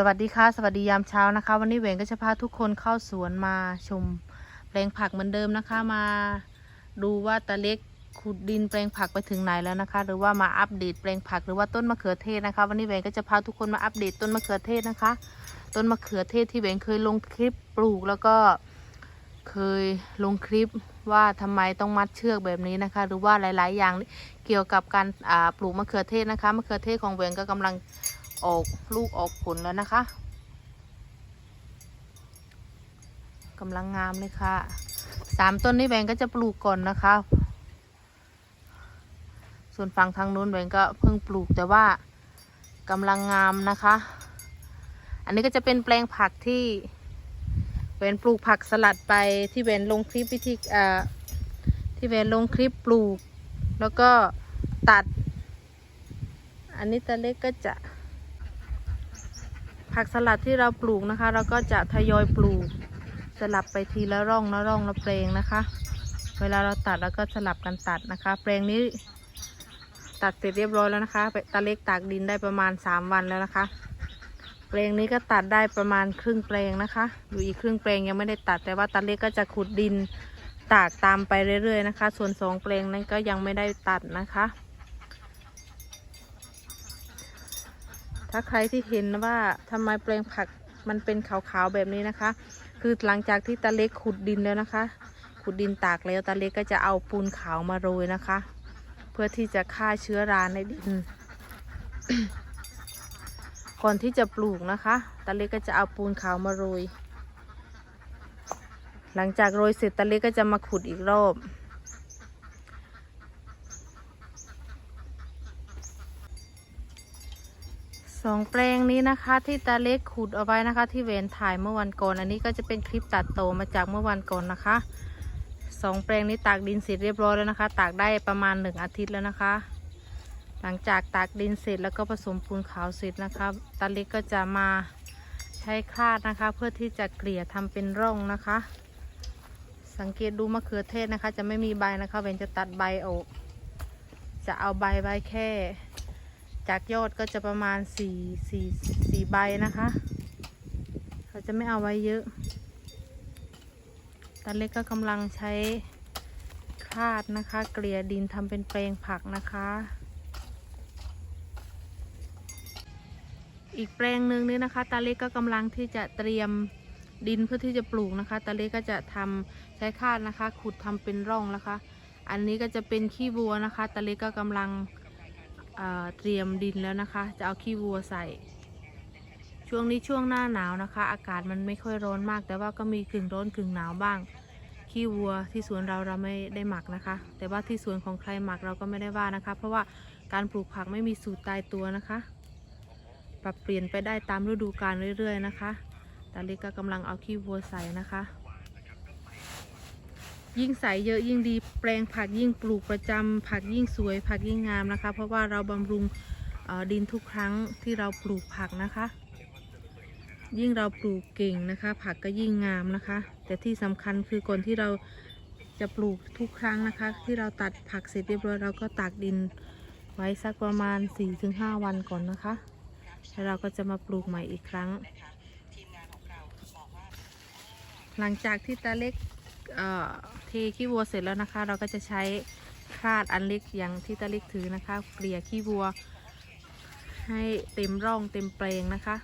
สวัสดีค่ะ สวัสดียามเช้านะคะ วันนี้เวงก็จะพาทุกคนเข้าสวนมาชมแปลงผักเหมือนเดิมนะคะ มาดูว่าตาเล็กขุดดินแปลงผักไปถึงไหนแล้วนะคะ หรือว่ามาอัปเดตแปลงผักหรือว่าต้นมะเขือเทศนะคะ วันนี้เวงก็จะพาทุกคนมาอัปเดตต้นมะเขือเทศนะคะ ต้นมะเขือเทศที่เวงเคยลงคลิปปลูกแล้วก็เคยลงคลิปว่าทำไมต้องมัดเชือกแบบนี้นะคะ หรือว่าหลาย ๆ อย่างเกี่ยวกับการปลูกมะเขือเทศนะคะมะเขือเทศของเวงก็กำลัง ออกลูกออกผลแล้วนะคะกำลังงามเลยค่ะสามต้นนี้แบงก็จะปลูกก่อนนะคะ ส่วนฝั่งทางนู้นแบงก็เพิ่งปลูกแต่ว่ากำลังงามนะคะ อันนี้ก็จะเป็นแปลงผักที่เวนปลูกผักสลัดไปที่เวนลงคลิปวิธีอ่าที่เวนลงคลิปปลูก แล้วก็ตัด อันนี้ตาเล็กก็จะ ผักสลัดที่เราปลูกนะคะ เราก็จะทยอยปลูก สลับไปทีละร่องละร่องละเปลงนะคะ เวลาเราตัดแล้วก็สลับกันตัดนะคะ แปลงนี้ ตัดเสร็จเรียบร้อยแล้วนะคะตาเล็กตากดินได้ประมาณสามวันแล้วนะคะ แปลงนี้ก็ตัดได้ประมาณครึ่งแปลงนะคะอยู่อีกครึ่งแปลงยังไม่ได้ตัด แต่ว่าตาเล็กก็จะขุดดินตากตามไปเรื่อยๆนะคะ ส่วนสองแปลงนั้นก็ยังไม่ได้ตัดนะคะ ถ้าใครที่เห็นว่าทำไมแปลงผักมันเป็นขาวๆแบบนี้นะคะ คือหลังจากที่ตาเล็กขุดดินแล้วนะคะ ขุดดินตากแล้วตาเล็กก็จะเอาปูนขาวมาโรยนะคะ เพื่อที่จะฆ่าเชื้อราในดิน ก่อนที่จะปลูกนะคะตาเล็กก็จะเอาปูนขาวมาโรย หลังจากโรยเสร็จตาเล็กก็จะมาขุดอีกรอบ องแปลงนี้นะคะที่ตาเล็กขุดเอาไว้นะคะ ที่เวนถ่ายเมื่อวันก่อน อันนี้ก็จะเป็นคลิปตัดโตมาจากเมื่อวันก่อนนะคะสองแปลงนี้ตากดินเสร็จเรียบร้อยแล้วนะคะ ตากได้ประมาณหนึ่งอาทิตย์แล้วนะคะ หลังจากตากดินเสร็จแล้วก็ผสมปูนขาวเสร็จนะคะตาเล็กก็จะมาใช้คลาดนะคะ เพื่อที่จะเกลี่ยทำเป็นร่องนะคะ สังเกตดูมะเขือเทศนะคะ จะไม่มีใบนะคะ เวนจะตัดใบออก จะเอาใบไว้แค่ จากยอดก็จะประมาณสี่สี่สี่ใบนะคะ เขาจะไม่เอาไว้เยอะตาเล็กก็กำลังใช้คาดนะคะ เกลี่ยดินทำเป็นแปลงผักนะคะ อีกแปลงหนึ่งนี่นะคะตาเล็กก็กำลังที่จะเตรียมดินเพื่อที่จะปลูกนะคะตาเล็กก็จะทำใช้คาดนะคะ ขุดทำเป็นร่องนะคะ อันนี้ก็จะเป็นขี้วัวนะคะตาเล็กก็กำลัง เตรียมดินแล้วนะคะ จะเอาขี้วัวใส่ ช่วงนี้ช่วงหน้าหนาวนะคะ อากาศมันไม่ค่อยร้อนมาก แต่ว่าก็มีกึ่งร้อนกึ่งหนาวบ้าง ขี้วัวที่สวนเราเราไม่ได้หมักนะคะ แต่ว่าที่สวนของใครหมักเราก็ไม่ได้ว่านะคะ เพราะว่าการปลูกผักไม่มีสูตรตายตัวนะคะ ปรับเปลี่ยนไปได้ตามฤดูกาลเรื่อย ๆ นะคะตาล็กก็กำลังเอาขี้วัวใส่นะคะ ยิ่งใสเยอะยิ่งดี แปลงผักยิ่งปลูกประจำผักยิ่งสวย ผักยิ่งงามนะคะ เพราะว่าเราบำรุงดินทุกครั้งที่เราปลูกผักนะคะ ยิ่งเราปลูกเก่งนะคะ ผักก็ยิ่งงามนะคะ แต่ที่สำคัญคือก่อนที่เราจะปลูกทุกครั้งนะคะ ที่เราตัดผักเสร็จเรียบร้อยเราก็ตากดินไว้สักประมาณ 4-5 วันก่อนนะคะ แล้วเราก็จะมาปลูกใหม่อีกครั้ง หลังจากที่ตาเล็ก เทขี้วัวเสร็จแล้วนะคะ เราก็จะใช้คาดอันเล็กอย่างที่ตาเล็กถือนะคะ เกลี่ยขี้วัว ให้เต็มร่องเต็มเปลงนะคะ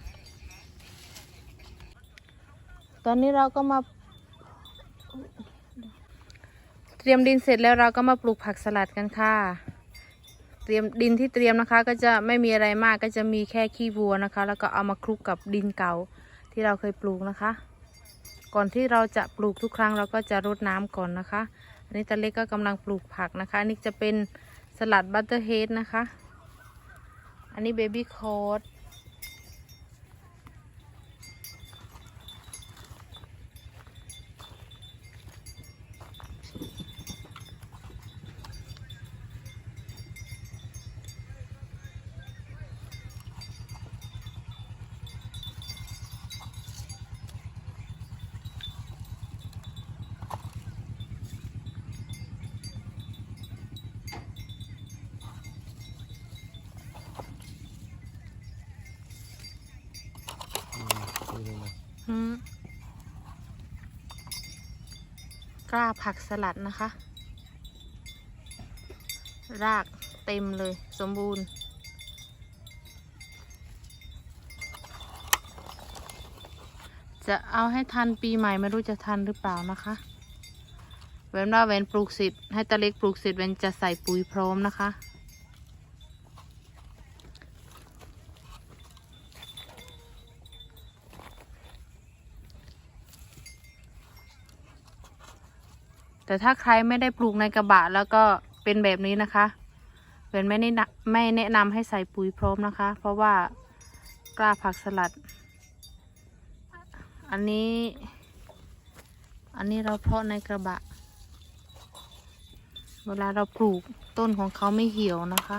ตอนนี้เราก็มาเตรียมดินเสร็จแล้วเราก็มาปลูกผักสลัดกันค่ะ เตรียมดินที่เตรียมนะคะ ก็จะไม่มีอะไรมากก็จะมีแค่ขี้วัวนะคะ แล้วก็เอามาคลุกกับดินเก่าที่เราเคยปลูกนะคะ ก่อนที่เราจะปลูกทุกครั้งเราก็จะรดน้ำก่อนนะคะ อันนี้ตาเล็กก็กำลังปลูกผักนะคะอันนี้จะเป็นสลัดบัตเตอร์เฮดนะคะ อันนี้เบบี้คอร์ กล้าผักสลัดนะคะ รากเต็มเลยสมบูรณ์จะเอาให้ทันปีใหม่ไม่รู้จะทันหรือเปล่านะคะเว้นว่าเว้นปลูกเสร็จให้ตะเล็กปลูกเสร็จเว้นจะใส่ปุ๋ยพร้อมนะคะ แต่ถ้าใครไม่ได้ปลูกในกระบะแล้วก็เป็นแบบนี้นะคะเป็นไม่แนะนำไม่แนะนำให้ใส่ปุ๋ยพร้อมนะคะ เพราะว่ากล้าผักสลัด อันนี้ อันนี้เราเพาะในกระบะ เวลาเราปลูกต้นของเขาไม่เหี่ยวนะคะ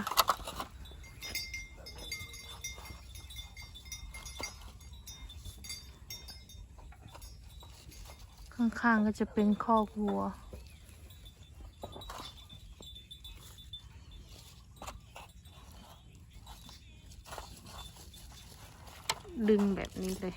ข้างๆก็จะเป็นคอกวัว ดึงแบบนี้เลย